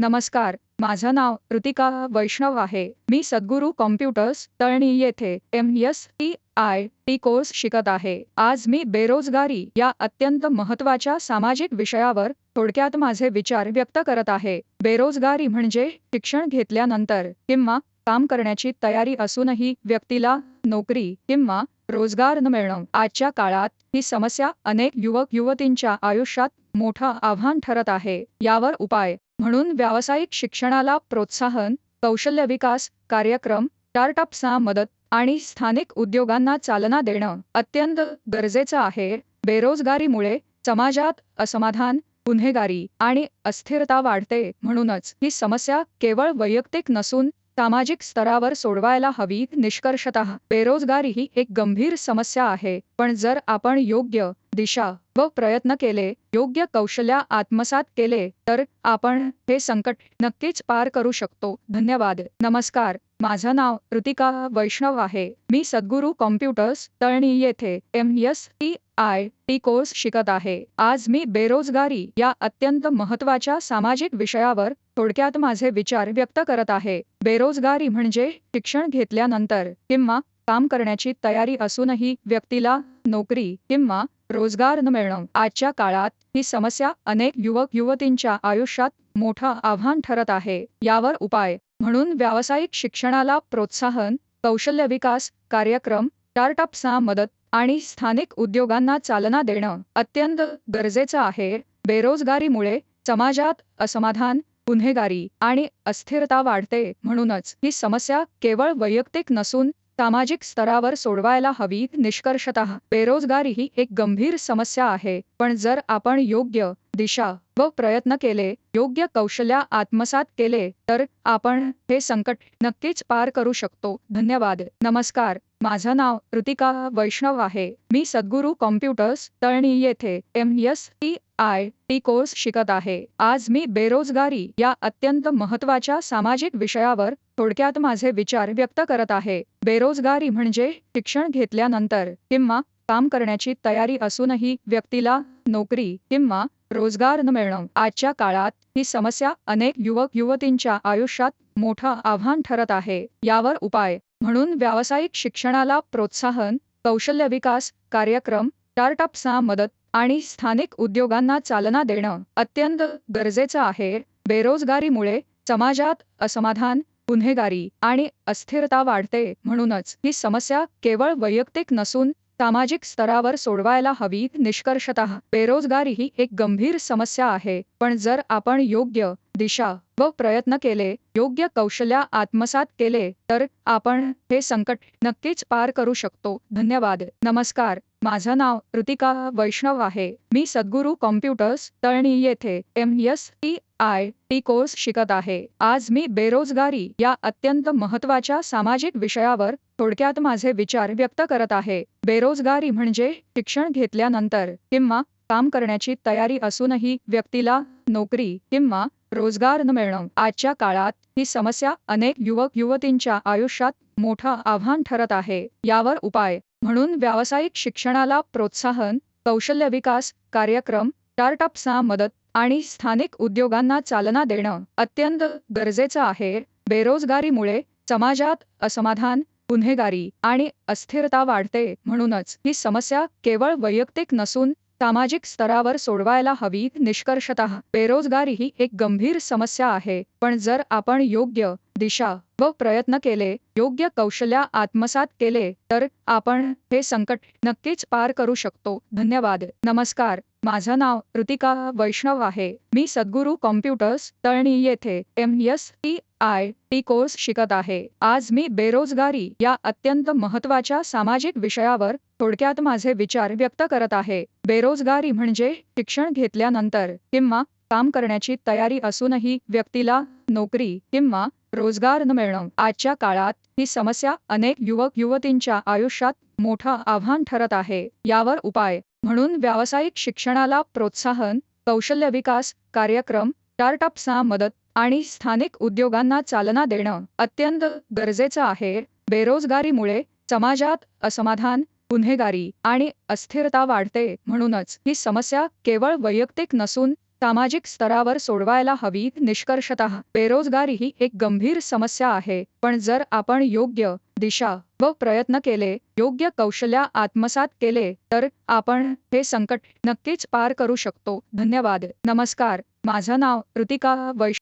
नमस्कार माझं नाव ऋतिका वैष्णव आहे. मी सद्गुरू कॉम्प्युटर्स तळणी येथे M S T I T course शिकत आहे. आज मी बेरोजगारी या अत्यंत महत्त्वाच्या सामाजिक विषयावर थोडक्यात माझे विचार व्यक्त करत आहे. बेरोजगारी म्हणजे शिक्षण घेतल्यानंतर किंवा काम करण्याची तयारी असूनही व्यक्तीला नोकरी किंवा रोजगार न मिळणं. आजच्या काळात ही समस्या अनेक युवक युवतींच्या आयुष्यात मोठं आव्हान ठरत आहे. यावर उपाय. म्हणून व्यावसायिक शिक्षणाला प्रोत्साहन कौशल्य विकास कार्यक्रम स्टार्टअप्सना मदत आणि स्थानिक उद्योगांना चालना देणं अत्यंत गरजेचं आहे. बेरोजगारीमुळे समाजात असमाधान गुन्हेगारी आणि अस्थिरता वाढते म्हणूनच ही समस्या केवळ वैयक्तिक नसून सामाजिक स्तरावर सोडवायला हवी निष्कर्षतः बेरोजगारी ही एक गंभीर समस्या आहे. पण जर आपण योग्य दिशा व प्रयत्न केले योग्य कौशल्या आत्मसात केले तर आपण हे संकट नक्कीच पार करू शकतो. धन्यवाद. नमस्कार. माझं नाव ऋतिका वैष्णव आहे. मी सद्गुरू कॉम्प्युटर्स तळणी येथे M S T I T course शिकत आहे. आज मी बेरोजगारी या अत्यंत महत्त्वाच्या सामाजिक विषयावर थोडक्यात माझे विचार व्यक्त करत आहे. बेरोजगारी म्हणजे शिक्षण घेतल्यानंतर किंवा काम करण्याची तयारी असूनही व्यक्तीला नोकरी किंवा रोजगार न मिळणं. आजच्या काळात ही समस्या अनेक युवक युवतींच्या आयुष्यात मोठं आव्हान ठरत आहे. यावर उपाय म्हणून व्यावसायिक शिक्षणाला प्रोत्साहन कौशल्य विकास कार्यक्रम स्टार्टअप्सना मदत आणि स्थानिक उद्योगांना चालना देणं अत्यंत गरजेचं आहे. बेरोजगारीमुळे समाजात असमाधान गुन्हेगारी आणि अस्थिरता वाढते म्हणूनच ही समस्या केवळ वैयक्तिक नसून सामाजिक स्तरावर सोडवायला हवी निष्कर्षतः बेरोजगारी ही एक गंभीर समस्या आहे. पण जर आपण योग्य दिशा व प्रयत्न केले योग्य कौशल्या आत्मसात केले तर आपण हे संकट नक्कीच पार करू शकतो. धन्यवाद. नमस्कार. माझं नाव ऋतिका वैष्णव आहे. मी सद्गुरू कॉम्प्युटर्स तळणी येथे M S T I T course शिकत आहे. आज मी बेरोजगारी या अत्यंत महत्त्वाच्या सामाजिक विषयावर थोडक्यात माझे विचार व्यक्त करत आहे. बेरोजगारी म्हणजे शिक्षण घेतल्यानंतर किंवा काम करण्याची तयारी असूनही व्यक्तीला नोकरी किंवा रोजगार न मिळणं. आजच्या काळात ही समस्या अनेक युवक युवतींच्या आयुष्यात मोठं आव्हान ठरत आहे. यावर उपाय. म्हणून व्यावसायिक शिक्षणाला प्रोत्साहन कौशल्य विकास कार्यक्रम स्टार्टअप्सना मदत आणि स्थानिक उद्योगांना चालना देणं अत्यंत गरजेचं आहे. बेरोजगारीमुळे समाजात असमाधान गुन्हेगारी आणि अस्थिरता वाढते. म्हणूनच ही समस्या केवळ वैयक्तिक नसून सामाजिक स्तरावर सोडवायला हवी निष्कर्षतः बेरोजगारी ही एक गंभीर समस्या आहे. पण जर आपण योग्य दिशा व प्रयत्न केले योग्य कौशल्या आत्मसात केले तर आपण हे संकट नक्कीच पार करू शकतो. धन्यवाद. नमस्कार. माझं नाव ऋतिका वैष्णव आहे. मी सद्गुरू कॉम्प्युटर्स तळणी येथे M S T I T course शिकत आहे. आज मी बेरोजगारी या अत्यंत महत्त्वाच्या सामाजिक विषयावर थोडक्यात माझे विचार व्यक्त करत आहे. बेरोजगारी म्हणजे शिक्षण घेतल्यानंतर किंवा काम करण्याची तयारी असूनही व्यक्तीला नोकरी किंवा रोजगार न मिळणं. आजच्या काळात ही समस्या अनेक युवक युवतींच्या आयुष्यात मोठं आव्हान ठरत आहे. यावर उपाय. म्हणून व्यावसायिक शिक्षणाला प्रोत्साहन कौशल्य विकास कार्यक्रम स्टार्टअप्सना मदत आणि स्थानिक उद्योगांना चालना देणं अत्यंत गरजेचं आहे. बेरोजगारीमुळे समाजात असमाधान गुन्हेगारी आणि अस्थिरता वाढते म्हणूनच ही समस्या केवळ वैयक्तिक नसून सामाजिक स्तरावर सोडवायला हवी निष्कर्षतः बेरोजगारी ही एक गंभीर समस्या आहे पण जर आपण योग्य दिशा व प्रयत्न केले योग्य कौशल्या आत्मसात केले तर आपण हे संकट नक्कीच पार करू शकतो. धन्यवाद. नमस्कार. माझं नाव ऋतिका वैष्णव आहे. मी सद्गुरू कॉम्प्युटर्स तळणी येथे M S T I T course शिकत आहे. आज मी बेरोजगारी या अत्यंत महत्त्वाच्या सामाजिक विषयावर थोडक्यात माझे विचार व्यक्त करत आहे. बेरोजगारी म्हणजे शिक्षण घेतल्यानंतर किंवा काम करण्याची तयारी असूनही व्यक्तीला नोकरी किंवा रोजगार न मिळणं. आजच्या काळात ही समस्या अनेक युवक युवतींच्या आयुष्यात मोठं आव्हान ठरत आहे. यावर उपाय. म्हणून व्यावसायिक शिक्षणाला प्रोत्साहन कौशल्य विकास कार्यक्रम स्टार्टअप्सना मदत आणि स्थानिक उद्योगांना चालना देणं अत्यंत गरजेचं आहे. बेरोजगारीमुळे समाजात असमाधान गुन्हेगारी आणि अस्थिरता वाढते म्हणूनच ही समस्या केवळ वैयक्तिक नसून सामाजिक स्तरावर सोडवायला हवी निष्कर्षतः. बेरोजगारी ही एक गंभीर समस्या आहे पण जर आपण योग्य दिशा व प्रयत्न केले योग्य कौशल्या आत्मसात केले तर आपण हे संकट नक्कीच पार करू शकतो. धन्यवाद. नमस्कार. माझं नाव ऋतिका वैश